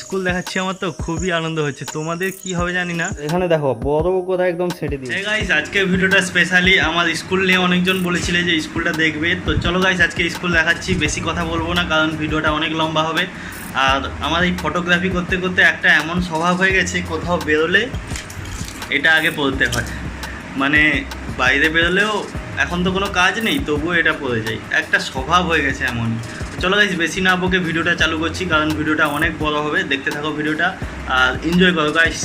School দেখাচ্ছি আমার তো খুবই আনন্দ হচ্ছে। তোমাদের কি হবে জানি না। এখানে দেখো বড় কথা একদম ছেড়ে দিই গাইস আজকে ভিডিওটা স্পেশালি আমার স্কুল নিয়ে অনেকজন বলেছিলে যে স্কুলটা দেখবে। তো চলো গাইস আজকে স্কুল দেখাচ্ছি বেশি কথা বলব না কারণ ভিডিওটা অনেক লম্বা হবে। আর আমার এই ফটোগ্রাফি করতে করতে একটা এমন স্বভাব হয়ে গেছে কোথাও বেরোলে এটা আগে পড়তে হয়। মানে বাইরে বেরোলেও এখন তো কোনো কাজ নেই, তবুও এটা পড়ে যাই একটা স্বভাব হয়ে গেছে এমন। চলো গাইজ বেশি না বকে ভিডিওটা চালু করছি, কারণ ভিডিওটা অনেক বড় হবে। দেখতে থাকো ভিডিওটা, আর এনজয় করো গাইস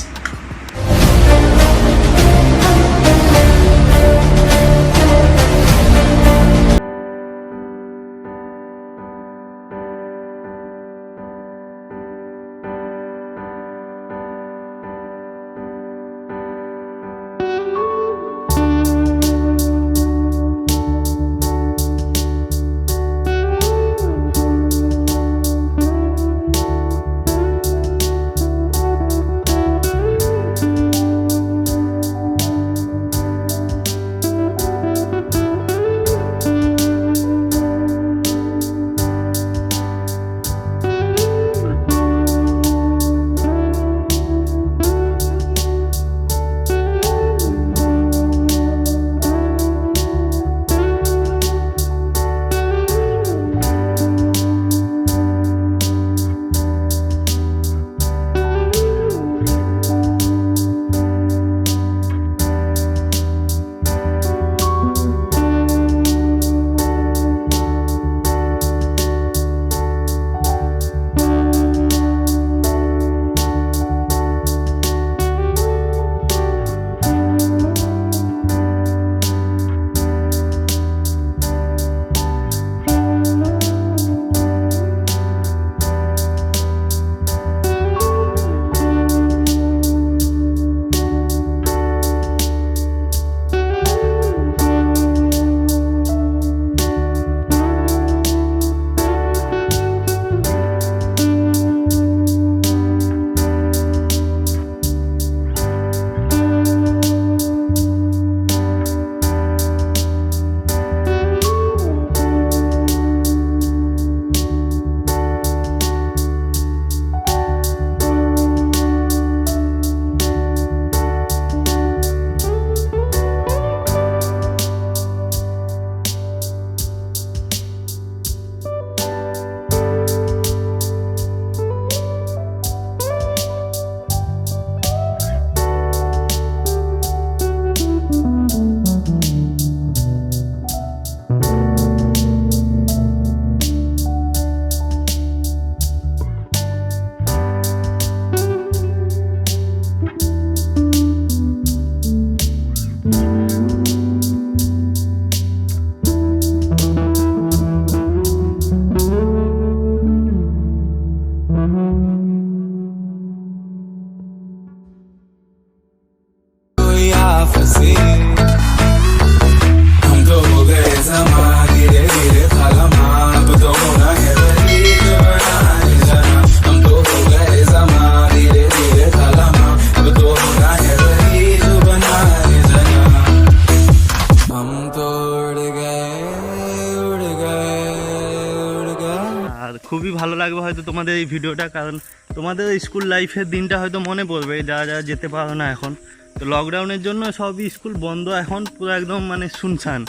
লাগবে হয়তো তোমাদের এই ভিডিওটা, কারণ তোমাদের স্কুল লাইফের দিনটা হয়তো মনে পড়বে, যারা যারা যেতে পারো না এখন। তো লকডাউনের জন্য সবই স্কুল বন্ধ, এখন পুরো একদম মানে শুনছান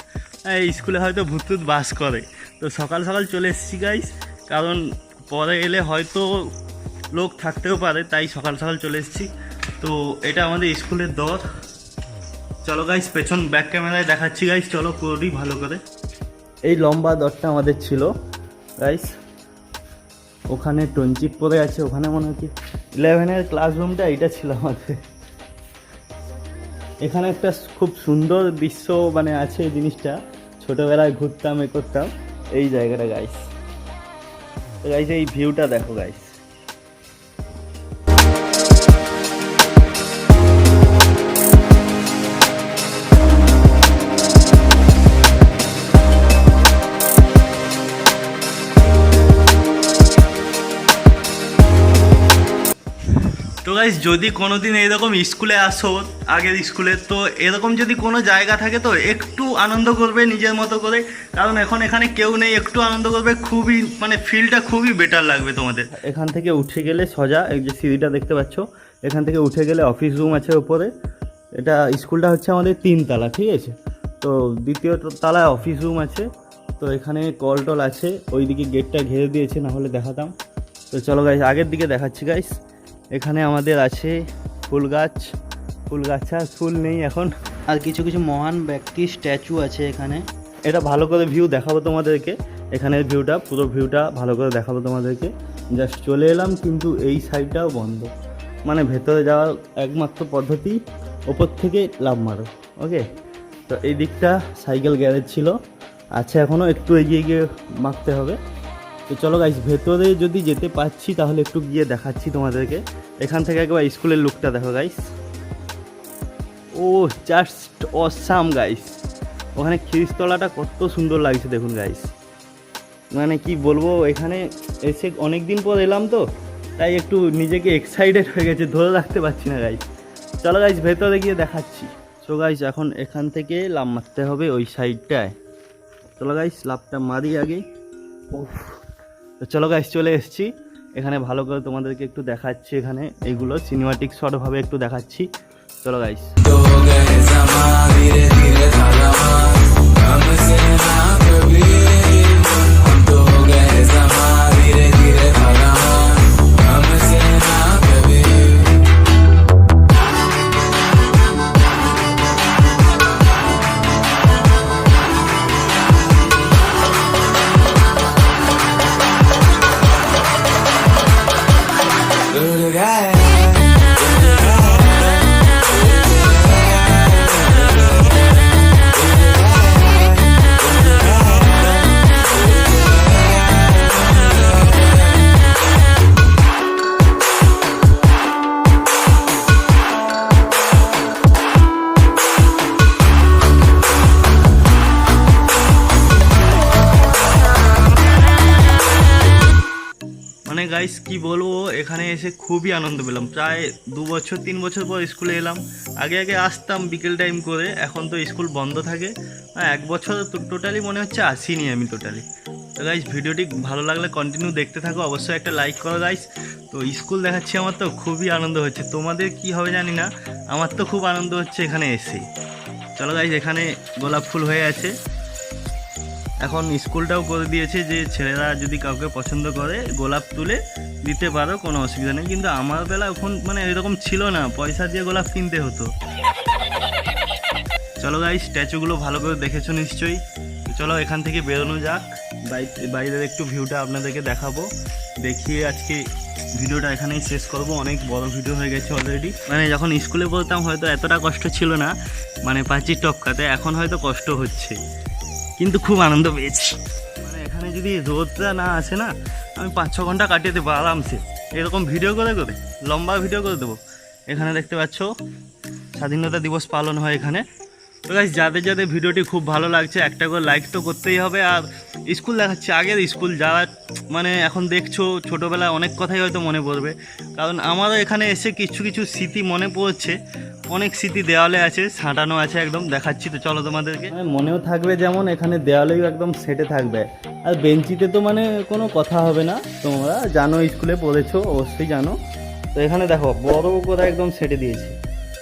এই স্কুলে হয়তো ভূতুত বাস করে। তো সকাল সকাল চলে এসেছি গাইস কারণ পরে এলে হয়তো লোক থাকতেও পারে, তাই সকাল সকাল চলে এসেছি। তো এটা আমাদের স্কুলের দর। চলো গাইস পেছন ব্যাক ক্যামেরায় দেখাচ্ছি গাইস চলো পুরোটাই ভালো করে। এই লম্বা দরটা আমাদের ছিল গাইস ওখানে টঞ্চিপ পরে আছে, ওখানে মনে হচ্ছে ইলেভেনের ক্লাসরুমটা এইটা ছিল আমাদের। এখানে একটা খুব সুন্দর দৃশ্য মানে আছে জিনিসটা, ছোটোবেলায় ঘুরতাম এ করতাম। এই জায়গাটা গাইস গাইস এই ভিউটা দেখো গাইস তো গাইজ যদি কোনোদিন এরকম স্কুলে আসো, আগের স্কুলে, তো এরকম যদি কোনো জায়গা থাকে, তো একটু আনন্দ করবে নিজের মতো করে। কারণ এখন এখানে কেউ নেই, একটু আনন্দ করবে, খুবই মানে ফিলটা খুবই বেটার লাগবে তোমাদের। এখান থেকে উঠে গেলে সোজা, এই যে সিঁড়িটা দেখতে পাচ্ছ, এখান থেকে উঠে গেলে অফিস রুম আছে উপরে। এটা স্কুলটা হচ্ছে আমাদের তিনতলা, ঠিক আছে? তো দ্বিতীয় তলায় অফিস রুম আছে। তো এখানে কল টল আছে, ওইদিকে গেটটা ঘিরে দিয়েছে, না হলে দেখাতাম। তো চলো গাইস আগের দিকে দেখাচ্ছি গাইস এখানে আমাদের আছে ফুল গাছ। ফুল গাছ আর ফুল নেই এখন। আর কিছু কিছু মহান ব্যক্তির স্ট্যাচু আছে এখানে। এটা ভালো করে ভিউ দেখাবো তোমাদেরকে। এখানের ভিউটা পুরো ভিউটা ভালো করে দেখাবো তোমাদেরকে। জাস্ট চলে এলাম, কিন্তু এই সাইডটাও বন্ধ। মানে ভেতরে যাওয়ার একমাত্র পদ্ধতি, ওপর থেকে লাভ মারো ওকে তো এই দিকটা সাইকেল গ্যারেজ ছিল। আছে এখনও একটু এগিয়ে গিয়ে মারতে হবে। তো চলো গাইস ভেতরে যদি যেতে পারছি তাহলে একটু গিয়ে দেখাচ্ছি তোমাদেরকে। এখান থেকে একবার স্কুলের লুকটা দেখো গাইস ও জাস্ট অসাম গাইস ওখানে খিরিস্তলাটা কত সুন্দর লাগছে দেখুন গাইস মানে কি বলব, এখানে এসে অনেক দিন পর এলাম তো, তাই একটু নিজেকে এক্সাইটেড হয়ে গেছে, ধরে রাখতে পারছি না গাইস চলো গাইস ভেতরে গিয়ে দেখাচ্ছি। সো গাইস এখন এখান থেকে লাভ মারতে হবে ওই সাইডটায় চলো গাইস লাভটা মারি আগে। উফ। তো চলো গাইস চলে এসেছি। এখানে ভালো করে তোমাদেরকে একটু দেখাচ্ছি এখানে এইগুলো সিনেমাটিক শর্টভাবে একটু দেখাচ্ছি। চলো গাইস तो हो গাইস কি বলব, এখানে এসে খুবই আনন্দ পেলাম। প্রায় দু বছর, তিন বছর পর স্কুলে এলাম। আগে আগে আসতাম বিকেল টাইম করে, এখন তো স্কুল বন্ধ থাকে। আর এক বছর টোটালি মনে হচ্ছে আসিনি আমি টোটালি তো গাইস ভিডিওটি ভালো লাগলে কন্টিনিউ দেখতে থাকো, অবশ্যই একটা লাইক করো গাইস তো স্কুল দেখাচ্ছি আমার তো খুবই আনন্দ হচ্ছে। তোমাদের কি হবে জানি না, আমার তো খুব আনন্দ হচ্ছে এখানে এসে চলো গাইস এখানে গোলাপ ফুল হয়ে আছে। এখন স্কুলটাও করে দিয়েছে যে ছেলেরা যদি কাউকে পছন্দ করে, গোলাপ তুলে দিতে পারো, কোনো অসুবিধা নেই। কিন্তু আমার বেলা এখন মানে এরকম ছিল না, পয়সা দিয়ে গোলাপ কিনতে হতো। চলো গাই স্ট্যাচুগুলো ভালো করে দেখেছ নিশ্চয়ই। চলো এখান থেকে বেরোনো যাক। বাই- বাইরের একটু ভিউটা আপনাদেরকে দেখাবো। দেখিয়ে আজকে ভিডিওটা এখানেই শেষ করব। অনেক বড় ভিডিও হয়ে গেছে অলরেডি মানে যখন স্কুলে পড়তাম হয়তো এতটা কষ্ট ছিল না মানে পাঁচির টপকাতে। এখন হয়তো কষ্ট হচ্ছে। কিন্তু খুব আনন্দ পেয়েছি। মানে এখানে যদি রোদটা না আসে না, আমি পাঁচ ছ ঘণ্টা কাটিয়ে দেবো আরামসে। এরকম ভিডিও করে করে, লম্বা ভিডিও করে দেবো। এখানে দেখতে পাচ্ছ, স্বাধীনতা দিবস পালন হয় এখানে। তো গাইস যাদের যাদের ভিডিওটি খুব ভালো লাগছে, একটা করে লাইক তো করতেই হবে। আর স্কুল দেখাচ্ছে, আগের স্কুল যারা মানে এখন দেখছ, ছোটোবেলায় অনেক কথাই হয়তো মনে পড়বে। কারণ আমারও এখানে এসে কিছু কিছু স্মৃতি মনে পড়ছে। অনেক স্মৃতি দেওয়ালে আছে, সাঁটানো আছে একদম, দেখাচ্ছি তো, চলো তোমাদেরকে। মনেও থাকবে যেমন, এখানে দেওয়ালেও একদম সেটে থাকবে। আর বেঞ্চিতে তো মানে কোনো কথা হবে না, তোমরা জানো স্কুলে পড়েছো, অবশ্যই জানো। তো এখানে দেখো, বড় করে একদম সেটে দিয়েছে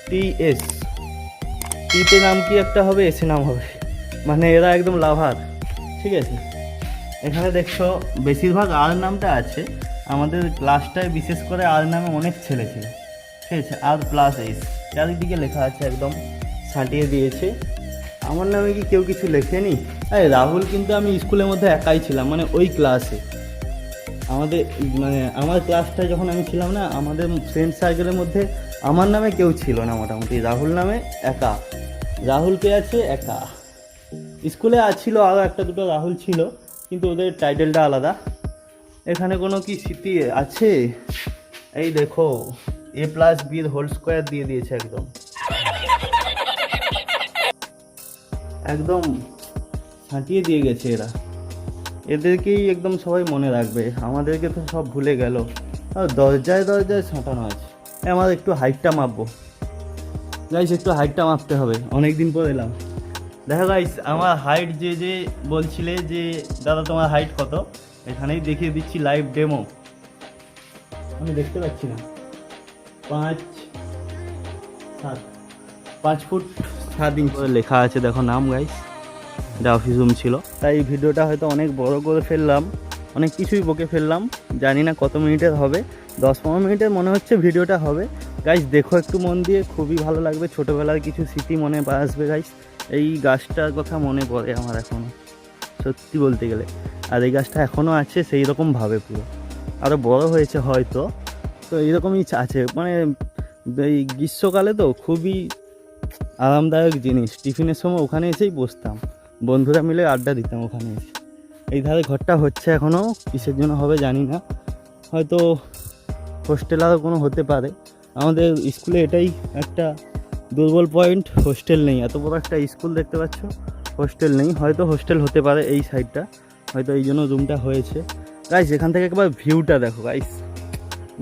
টি টিতে নাম কি একটা হবে, এসে নাম হবে। মানে এরা একদম লাভার, ঠিক আছে? এখানে দেখছ, বেশিরভাগ আর নামটা আছে। আমাদের ক্লাসটায় বিশেষ করে আর নামে অনেক ছেলে ছিল, ঠিক আছে? আর প্লাস এস চারিদিকে লেখা আছে একদম, ছাঁটিয়ে দিয়েছে। আমার নামে কি কেউ কিছু লেখেনি? আরে, রাহুল কিন্তু আমি স্কুলের মধ্যে একাই ছিলাম মানে ওই ক্লাসে আমাদের মানে আমার ক্লাসটায় যখন আমি ছিলাম না, আমাদের ফ্রেন্ড সার্কেলের মধ্যে আমার নামে কেউ ছিল না মোটামুটি, রাহুল নামে একা। রাহুল কে আছে একা। স্কুলে ছিল আরও একটা দুটো রাহুল ছিল, কিন্তু ওদের টাইটেলটা আলাদা। এখানে কোনো কি স্মৃতি আছে? এই দেখো এ প্লাস বির হোল স্কোয়ার দিয়ে দিয়েছে একদম। একদম ছাঁটিয়ে দিয়ে গেছে এরা। এদেরকেই একদম সবাই মনে রাখবে। আমাদেরকে তো সব ভুলে গেল। দরজায় দরজায় ছাঁটানো আছে। আমার একটু হাইটটা মাপবো। গাইস একটু হাইটটা মাপতে হবে। অনেক দিন পর এলাম। দেখো গাইস আমার হাইট যে যে বলছিলে যে দাদা তোমার হাইট কত? এখানেই দেখিয়ে দিচ্ছি লাইভ ডেমো আমি দেখতে পাচ্ছি না। পাঁচ সাত পাঁচ ফুট সাত ইঞ্চ করে লেখা আছে দেখো নাম গাইস এটা অফিস রুম ছিল। তাই ভিডিওটা হয়তো অনেক বড় করে ফেললাম। অনেক কিছুই বকে ফেললাম। জানি না কত মিনিটের হবে। দশ পনেরো মিনিটের মনে হচ্ছে ভিডিওটা হবে। গাইস দেখো একটু মন দিয়ে, খুবই ভালো লাগবে। ছোটোবেলার কিছু স্মৃতি মনে আসবে গাইস এই গাছটার কথা মনে পড়ে আমার এখনও সত্যি বলতে গেলে। আর এই গাছটা এখনও আছে সেই রকমভাবে পুরো। আরও বড় হয়েছে হয়তো, তো এইরকমই আছে। মানে এই গ্রীষ্মকালে তো খুবই আরামদায়ক জিনিস। টিফিনের সময় ওখানে এসেই বসতাম। বন্ধুরা মিলে আড্ডা দিতাম ওখানে এসে। এই ধারে ঘরটা হচ্ছে এখনও কিসের জন্য হবে জানি না। হয়তো হোস্টেল আরও কোনো হতে পারে। আমাদের স্কুলে এটাই একটা দুর্বল পয়েন্ট, হোস্টেল নেই। এত বড় একটা স্কুল দেখতে পাচ্ছ, হোস্টেল নেই। হয়তো হোস্টেল হতে পারে এই সাইডটা, হয়তো এই জন্য রুমটা হয়েছে। গাইস এখান থেকে একবার ভিউটা দেখো গাইস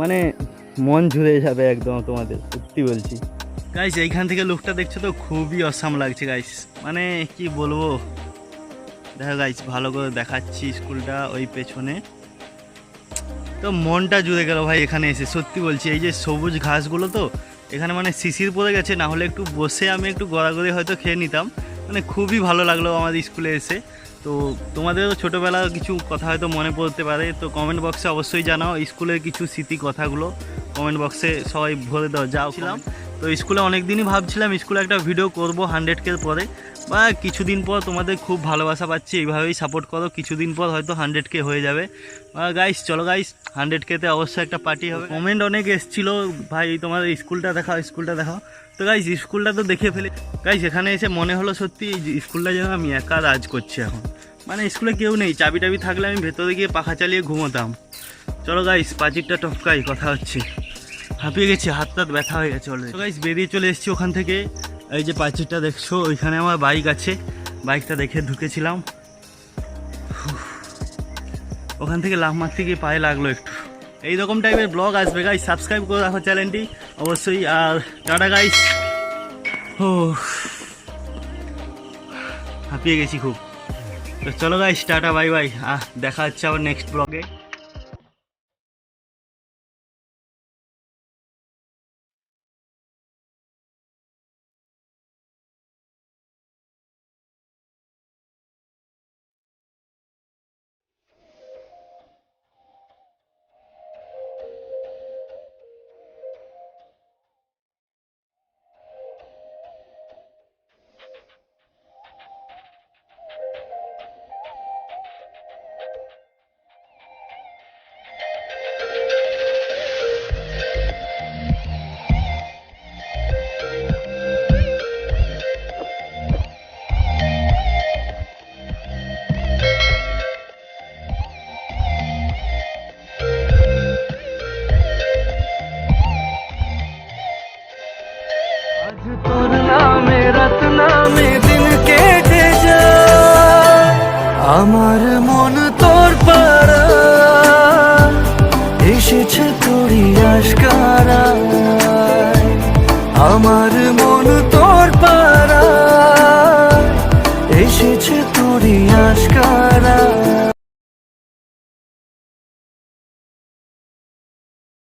মানে মন জুড়ে যাবে একদম তোমাদের, সত্যি বলছি। গাইস এইখান থেকে লুকটা দেখছ তো, খুবই অসাম লাগছে গাইস মানে কি বলব? দেখো গাইস ভালো করে দেখাচ্ছি স্কুলটা ওই পেছনে। তো মনটা জুড়ে গেল ভাই এখানে এসে। সত্যি বলছি এই যে সবুজ ঘাসগুলো তো এখানে মানে শিশির পড়ে গেছে না হলে একটু বসে আমি একটু গড়াগড়ি হয়তো খেয়ে নিতাম। মানে খুবই ভালো লাগল আমাদের স্কুলে এসে। তো তোমাদেরও ছোটোবেলার কিছু কথা হয়তো মনে পড়তে পারে তো কমেন্ট বক্সে অবশ্যই জানাও স্কুলের কিছু স্মৃতি কথাগুলো। কমেন্ট বক্সে সবাই ভরে দাও যাও ছিলাম। তো স্কুলে অনেক দিনই ভাবছিলাম স্কুলে একটা ভিডিও করব হান্ড্রেড কের পরে। বা কিছুদিন পর তোমাদের খুব ভালোবাসা পাচ্ছি, এইভাবেই সাপোর্ট করো। কিছুদিন পর হয়তো হান্ড্রেড কে হয়ে যাবে। গাইস চলো গাইস হান্ড্রেড কেতে অবশ্যই একটা পার্টি হবে। কমেন্ট অনেক এসেছিল, ভাই, তোমার স্কুলটা দেখাও স্কুলটা দেখাও। তো গাইস স্কুলটা তো দেখে ফেলে। গাইস এখানে এসে মনে হলো সত্যি স্কুলটা যেন আমি একা রাজ করছি এখন। মানে স্কুলে কেউ নেই, চাবি টাবি থাকলে আমি ভেতরে গিয়ে পাখা চালিয়ে ঘুমোতাম। চলো গাইস পাঁচিরটা টপকাই, কথা হচ্ছে। হাঁপিয়ে গেছি হাত টাত ব্যথা হয়ে গেছে অলরেডি গাইস বেরিয়ে চলে এসেছি ওখান থেকে। এই যে পাঁচিরটা দেখছ, ওইখানে আমার বাইক আছে। বাইকটা দেখে ঢুকেছিলাম। ওখান থেকে লাভ মারতে গিয়ে পায়ে লাগল একটু। এইরকম টাইপের ব্লগ আসবে গাইস সাবস্ক্রাইব করে রাখো চ্যানেলটি অবশ্যই, আর টাটা গাইস ও হাঁপিয়ে গেছি খুব। তো চলো গাইস টাটা বাই বাই আহ, দেখা হচ্ছে আবার নেক্সট ব্লগে নামে দিন কেটে যায় আমার